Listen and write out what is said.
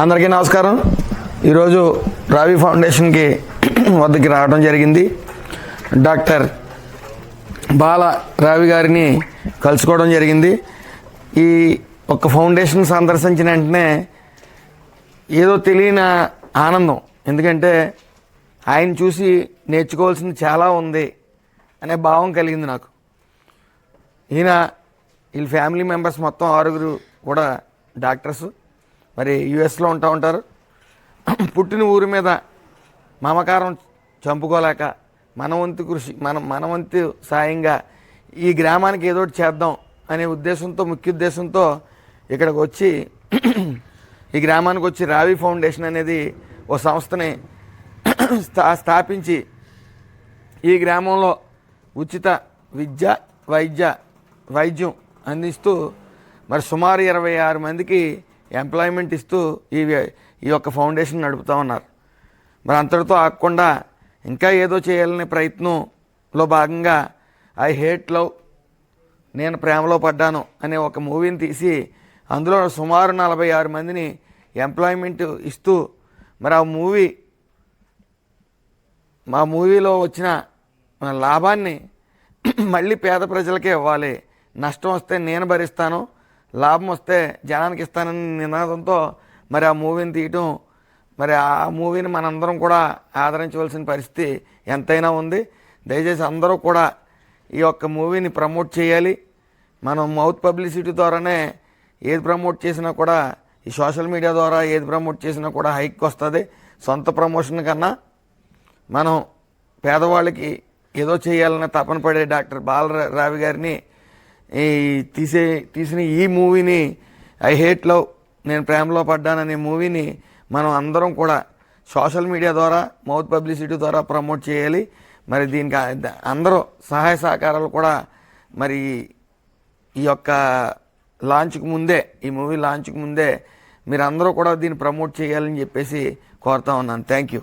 అందరికీ నమస్కారం. ఈరోజు రావి ఫౌండేషన్కి వద్దకి రావడం జరిగింది. డాక్టర్ బాల రావి గారిని కలుసుకోవడం జరిగింది. ఈ ఒక ఫౌండేషన్ సందర్శించిన వెంటనే ఏదో తెలియని ఆనందం. ఎందుకంటే ఆయన చూసి నేర్చుకోవాల్సింది చాలా ఉంది అనే భావం కలిగింది నాకు. ఈయన వీళ్ళ ఫ్యామిలీ మెంబర్స్ మొత్తం ఆరుగురు కూడా డాక్టర్స్. మరి యుఎస్లో ఉంటా ఉంటారు. పుట్టిన ఊరి మీద మమకారం చంపుకోలేక మన వంతు కృషి మన మన వంతు సాయంగా ఈ గ్రామానికి ఏదో ఒకటి చేద్దాం అనే ఉద్దేశంతో ముఖ్య ఉద్దేశంతో ఇక్కడికి వచ్చి ఈ గ్రామానికి వచ్చి రావి ఫౌండేషన్ అనేది ఓ సంస్థని స్థా స్థాపించి ఈ గ్రామంలో ఉచిత విద్య వైద్య వైద్యం అందిస్తూ మరి సుమారు ఇరవై ఆరు మందికి ఎంప్లాయ్మెంట్ ఇస్తూ ఈ ఈ యొక్క ఫౌండేషన్ నడుపుతూ ఉన్నారు. మరి అంతటితో ఆగకుండా ఇంకా ఏదో చేయాలనే ప్రయత్నంలో భాగంగా ఐ హేట్ లవ్ నేను ప్రేమలో పడ్డాను అనే ఒక మూవీని తీసి అందులో సుమారు నలభై ఆరు మందిని ఎంప్లాయ్మెంట్ ఇస్తూ మరి ఆ మూవీ మా మూవీలో వచ్చిన లాభాన్ని మళ్ళీ పేద ప్రజలకే ఇవ్వాలి. నష్టం వస్తే నేను భరిస్తాను లాభం వస్తే జనానికి ఇస్తానని నినాదంతో మరి ఆ మూవీని తీయటం మరి ఆ మూవీని మనందరం కూడా ఆదరించవలసిన పరిస్థితి ఎంతైనా ఉంది. దయచేసి అందరూ కూడా ఈ యొక్క మూవీని ప్రమోట్ చేయాలి. మనం మౌత్ పబ్లిసిటీ ద్వారానే ఏది ప్రమోట్ చేసినా కూడా ఈ సోషల్ మీడియా ద్వారా ఏది ప్రమోట్ చేసినా కూడా హైక్ వస్తుంది. సొంత ప్రమోషన్ కన్నా మనం పేదవాళ్ళకి ఏదో చేయాలన్న తపన పడే డాక్టర్ బాలరావి గారిని ఈ తీసే తీసిన ఈ మూవీని ఐ హేట్ లవ్ నేను ప్రేమలో పడ్డాననే మూవీని మనం అందరం కూడా సోషల్ మీడియా ద్వారా మౌత్ పబ్లిసిటీ ద్వారా ప్రమోట్ చేయాలి. మరి దీనికి అందరూ సహాయ సహకారాలు కూడా మరి ఈ యొక్క లాంచ్కు ముందే ఈ మూవీ లాంచ్కి ముందే మీరు అందరూ కూడా దీన్ని ప్రమోట్ చేయాలని చెప్పేసి కోరుతా ఉన్నాను. Thank you.